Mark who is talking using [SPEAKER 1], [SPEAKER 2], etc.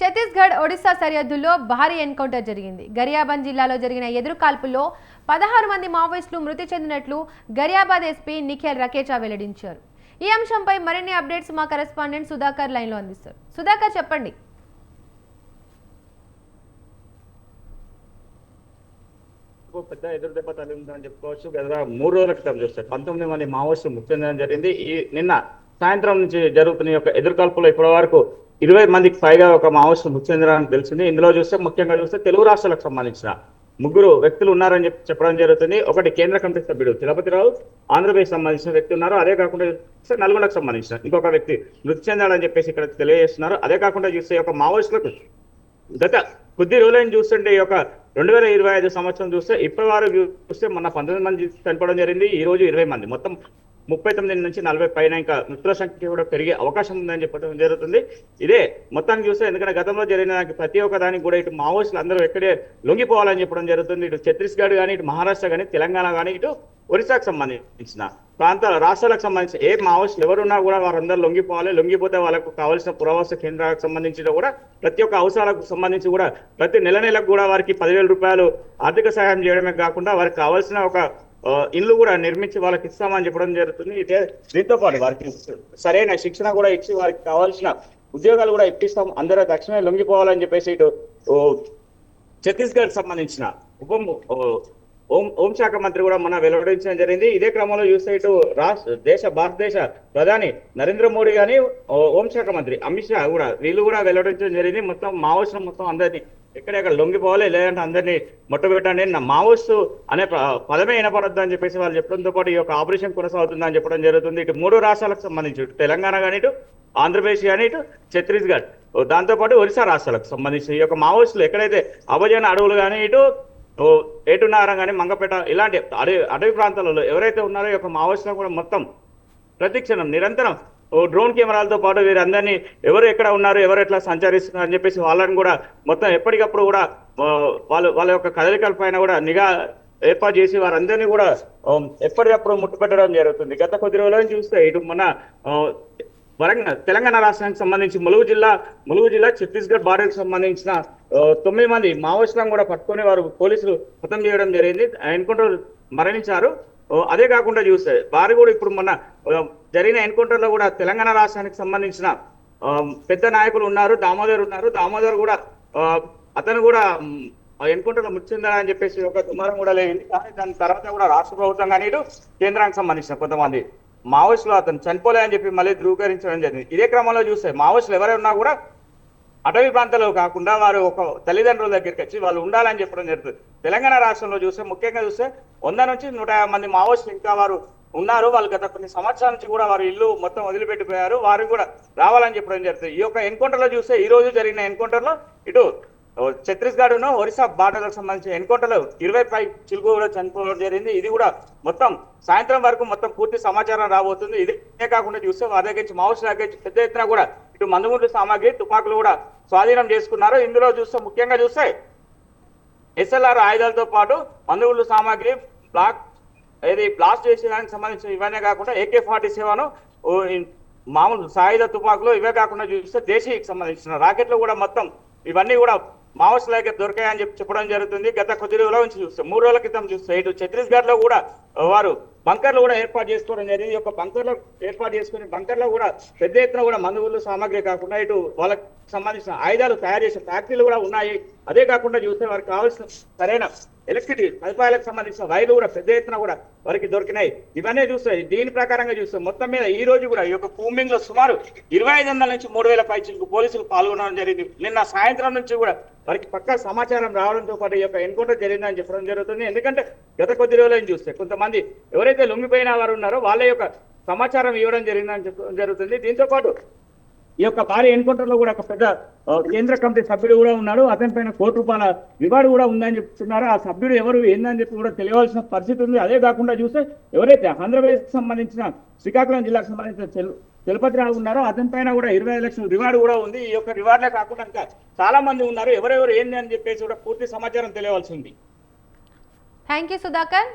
[SPEAKER 1] ఛత్తీస్గఢ్ ఒడిశా సరిహద్దుల్లో భారీ ఎన్కౌంటర్ జరిగింది. గరియాబాద్ జిల్లాలో జరిగిన ఎదురు కాల్పుల్లో పదహారు మంది మావోయిస్టులు మృతి చెందినట్లు గరియాబాద్ ఎస్పీ నిఖిల్ రకేచా వెల్లడించారు. ఈ అంశంపై మరిన్ని అప్డేట్స్ మా కరెస్పాండెంట్ సుధాకర్ లైన్లో అందిస్తారు. సుధాకర్ చెప్పండి.
[SPEAKER 2] పెద్ద ఎదురు దెబ్బ తగిలిందని చెప్పుకోవచ్చు. గత మూడు రోజుల క్రితం చూస్తే పంతొమ్మిది మంది మావోయిస్టులు ముఖ్యంగా జరిగింది. ఈ నిన్న సాయంత్రం నుంచి జరుగుతున్న యొక్క ఎదురుకాల్పులో ఇప్పటి వరకు ఇరవై మందికి పైగా ఒక మావోయిస్టులు మృతి చెందడానికి తెలిసింది. ఇందులో చూస్తే ముఖ్యంగా చూస్తే తెలుగు రాష్ట్రాలకు సంబంధించిన ముగ్గురు వ్యక్తులు ఉన్నారని చెప్పి చెప్పడం జరుగుతుంది. ఒకటి కేంద్ర కమిటీ సభ్యుడు తిరుపతిరావు ఆంధ్రప్రదేశ్ సంబంధించిన వ్యక్తి ఉన్నారు. అదే కాకుండా చూస్తే నల్గొండకు సంబంధించిన ఇంకొక వ్యక్తి మృతి చెందాడని చెప్పేసి ఇక్కడ తెలియజేస్తున్నారు. అదే కాకుండా చూస్తే ఒక మావోయిస్టులకు గత కొద్ది రోజులైన చూస్తుంటే ఈ యొక్క రెండు వేల ఇరవై ఐదు సంవత్సరం చూస్తే ఇప్పటి వారు చూస్తే మొన్న పంతొమ్మిది మంది చనిపోవడం జరిగింది. ఈ రోజు ఇరవై మంది. మొత్తం ముప్పై తొమ్మిది నుంచి నలభై పైన ఇంకా మృతుల సంఖ్య కూడా పెరిగే అవకాశం ఉందని చెప్పడం జరుగుతుంది. ఇదే మొత్తానికి చూస్తే ఎందుకంటే గతంలో జరిగిన దానికి ప్రతి ఒక్క దానికి కూడా ఇటు మావోయిస్టులు అందరూ ఎక్కడే లొంగిపోవాలని చెప్పడం జరుగుతుంది. ఇటు ఛత్తీస్గఢ్ కానీ ఇటు మహారాష్ట్ర కానీ తెలంగాణ కానీ ఇటు ఒరిస్సాకు సంబంధించిన ప్రాంతాల రాష్ట్రాలకు సంబంధించి ఏ మావోయిస్టులు ఎవరున్నా కూడా వారందరూ లొంగిపోవాలి. లొంగిపోతే వాళ్ళకు కావాల్సిన పురావాస కేంద్రాలకు సంబంధించిన కూడా ప్రతి ఒక్క అవసరాలకు సంబంధించి కూడా ప్రతి నెల నెలకు కూడా వారికి పదివేల రూపాయలు ఆర్థిక సహాయం చేయడమే కాకుండా వారికి కావాల్సిన ఒక ఇల్లు కూడా నిర్మించి వాళ్ళకి ఇస్తామని చెప్పడం జరుగుతుంది. ఇదే దీంతో పాటు వారికి సరైన శిక్షణ కూడా ఇచ్చి వారికి కావాల్సిన ఉద్యోగాలు కూడా ఇప్పిస్తాం. అందరూ తక్షణమే లొంగిపోవాలని చెప్పేసి ఇటు ఛత్తీస్గఢ్ సంబంధించిన ఉప హోం హోంశాఖ మంత్రి కూడా మన వెల్లడించడం జరిగింది. ఇదే క్రమంలో చూస్తే ఇటు రాష్ట్ర దేశ భారతదేశ ప్రధాని నరేంద్ర మోడీ గాని హోంశాఖ మంత్రి అమిత్ షా కూడా వీళ్ళు కూడా వెల్లడించడం జరిగింది. మొత్తం మావోయిస్టులు మొత్తం అందరినీ ఎక్కడెక్కడ లొంగిపోవాలి లేదంటే అందరినీ మొట్టబెట్టండి నా మావోయిస్టు అనే ప- పదమే వినపడద్దు అని చెప్పేసి వాళ్ళు చెప్పడంతో పాటు ఈ యొక్క ఆపరేషన్ కొనసాగుతుందని చెప్పడం జరుగుతుంది. ఇటు మూడు రాష్ట్రాలకు సంబంధించి ఇటు తెలంగాణ కానీ ఇటు ఆంధ్రప్రదేశ్ కానీ ఇటు ఛత్తీస్గఢ్ దాంతోపాటు ఒరిస్సా రాష్ట్రాలకు సంబంధించి. ఈ యొక్క మావోయిస్టులు ఎక్కడైతే అభజన అడవులు కానీ ఇటు ఓ ఏటున్నారం కానీ మంగపేట ఇలాంటి అడవి అడవి ప్రాంతాలలో ఎవరైతే ఉన్నారో ఈ యొక్క మావోయిస్టులు కూడా మొత్తం ప్రతిక్షణం నిరంతరం డ్రోన్ కెమెరాలతో పాటు వీరందరినీ ఎవరు ఎక్కడ ఉన్నారు ఎవరు ఎట్లా సంచరిస్తున్నారు అని చెప్పేసి వాళ్ళని కూడా మొత్తం ఎప్పటికప్పుడు కూడా వాళ్ళ వాళ్ళ యొక్క కదలికల పైన కూడా నిఘా ఏర్పాటు చేసి వారందరినీ కూడా ఎప్పటికప్పుడు ముట్టుపెట్టడం జరుగుతుంది. గత కొద్ది రోజులను చూస్తే ఇటు మన వరంగల్ తెలంగాణ రాష్ట్రానికి సంబంధించి ములుగు జిల్లా ములుగు జిల్లా ఛత్తీస్గఢ్ బార్డర్కి సంబంధించిన తొమ్మిది మంది మావోయిస్టులను కూడా పట్టుకొని వారు పోలీసులు హతం చేయడం జరిగింది. ఎన్కౌంటర్ మరణించారు. అదే కాకుండా చూస్తే వారు కూడా ఇప్పుడు మొన్న జరిగిన ఎన్కౌంటర్లో కూడా తెలంగాణ రాష్ట్రానికి సంబంధించిన పెద్ద నాయకులు ఉన్నారు దామోదర్ ఉన్నారు. దామోదర్ కూడా అతను కూడా ఎన్కౌంటర్లో మృతి చెందారని చెప్పేసి ఒక దుమారం కూడా లేదు కానీ దాని తర్వాత కూడా రాష్ట్ర ప్రభుత్వం కానీ కేంద్రానికి సంబంధించిన కొంతమంది మావోయిస్టులు అతను చనిపోలే అని చెప్పి మళ్ళీ ధృవీకరించడం జరిగింది. ఇదే క్రమంలో చూస్తే మావోయిస్టులు ఎవరైనా కూడా అటవీ ప్రాంతాల్లో కాకుండా వారు ఒక తల్లిదండ్రుల దగ్గరికి వచ్చి వాళ్ళు ఉండాలని చెప్పడం జరుగుతుంది. తెలంగాణ రాష్ట్రంలో చూస్తే ముఖ్యంగా చూస్తే వంద నుంచి నూట యాభై మంది మావోయిస్టులు ఇంకా వారు ఉన్నారు. వాళ్ళు గత కొన్ని సంవత్సరాల నుంచి కూడా వారు ఇల్లు మొత్తం వదిలిపెట్టిపోయారు. వారు కూడా రావాలని చెప్పడం జరుగుతుంది. ఈ యొక్క ఎన్కౌంటర్లో చూస్తే ఈ రోజు జరిగిన ఎన్కౌంటర్లో ఇటు ఓ, ఒరిస్సా బార్డర్లకు సంబంధించిన ఎన్కౌంటర్లో ఇరవై పై చిలుకు కూడా చనిపోవడం జరిగింది. ఇది కూడా మొత్తం సాయంత్రం వరకు మొత్తం పూర్తి సమాచారం రాబోతుంది. ఇదే కాకుండా చూస్తే వారి దగ్గర నుంచి దగ్గర నుంచి పెద్ద ఎత్తున కూడా ఇటు మందుముండు సామాగ్రి తుపాకులు కూడా స్వాధీనం చేసుకున్నారు. ఇందులో చూస్తే ముఖ్యంగా చూస్తే ఎస్ఎల్ఆర్ ఆయుధాలతో పాటు మందుగుళ్ళు సామాగ్రి బ్లాక్ ఏది బ్లాస్ట్ చేసేదానికి సంబంధించిన ఇవన్నీ కాకుండా ఏకే ఫార్టీ సెవెన్ మామూలు సాయుధ తుపాకులు ఇవే కాకుండా చూస్తే దేశీయకి సంబంధించిన రాకెట్లు కూడా మొత్తం ఇవన్నీ కూడా మావోయిస్టుల దగ్గర దొరికాయని చెప్పి చెప్పడం జరుగుతుంది. గత కొద్ది రోజుల నుంచి చూస్తే మూడు రోజుల క్రితం చూస్తే ఇటు ఛత్తీస్గఢ్లో కూడా వారు బంకర్లు కూడా ఏర్పాటు చేసుకోవడం జరిగింది. ఈ యొక్క బంకర్లు ఏర్పాటు చేసుకుని బంకర్లో కూడా పెద్ద ఎత్తున కూడా మందుగుళ్ళు సామాగ్రి కాకుండా ఇటు వాళ్ళకి సంబంధించిన ఆయుధాలు తయారు చేసే ఫ్యాక్టరీలు కూడా ఉన్నాయి. అదే కాకుండా చూస్తే వారికి కావాల్సిన సరైన ఎలక్ట్రిసిటీ సదుపాయాలకు సంబంధించిన వైర్లు కూడా పెద్ద ఎత్తున కూడా వారికి దొరికినాయి. ఇవన్నీ చూస్తే దీని ప్రకారంగా చూస్తే మొత్తం మీద ఈ రోజు కూడా ఈ యొక్క కూంబింగ్లో సుమారు ఇరవై ఐదు వందల నుంచి మూడు వేల పైచిలకు పోలీసులు పాల్గొనడం జరిగింది. నిన్న సాయంత్రం నుంచి కూడా వారికి పక్కా సమాచారం రావడంతో పాటు ఈ యొక్క ఎన్కౌంటర్ జరిగిందని చెప్పడం జరుగుతుంది. ఎందుకంటే గత కొద్ది రోజులను చూస్తే కొంతమంది ఎవరైతే లొంగిపోయిన వారు ఉన్నారో వాళ్ళ యొక్క సమాచారం ఇవ్వడం జరిగిందని చెప్పడం జరుగుతుంది. దీంతో పాటు ఈ యొక్క భారీ ఎన్కౌంటర్లో కూడా ఒక పెద్ద కేంద్ర కమిటీ సభ్యుడు కూడా ఉన్నాడు. అతని పైన కోటి రూపాయల రివార్డు కూడా ఉందని చెప్తున్నారు. ఆ సభ్యుడు ఎవరు ఏందని చెప్పి కూడా తెలియవలసిన పరిస్థితి ఉంది. అదే కాకుండా చూస్తే ఎవరైతే ఆంధ్రప్రదేశ్ సంబంధించిన శ్రీకాకుళం జిల్లాకు సంబంధించిన తిరుపతి రావు ఉన్నారో అతని పైన కూడా ఇరవై లక్షల రివార్డు కూడా ఉంది. ఈ యొక్క రివార్డులే కాకుండా ఇంకా చాలా మంది ఉన్నారు. ఎవరెవరు ఏంది అని చెప్పేసి కూడా పూర్తి సమాచారం తెలియవలసింది
[SPEAKER 1] థ్యాంక్ యూ సుధాకర్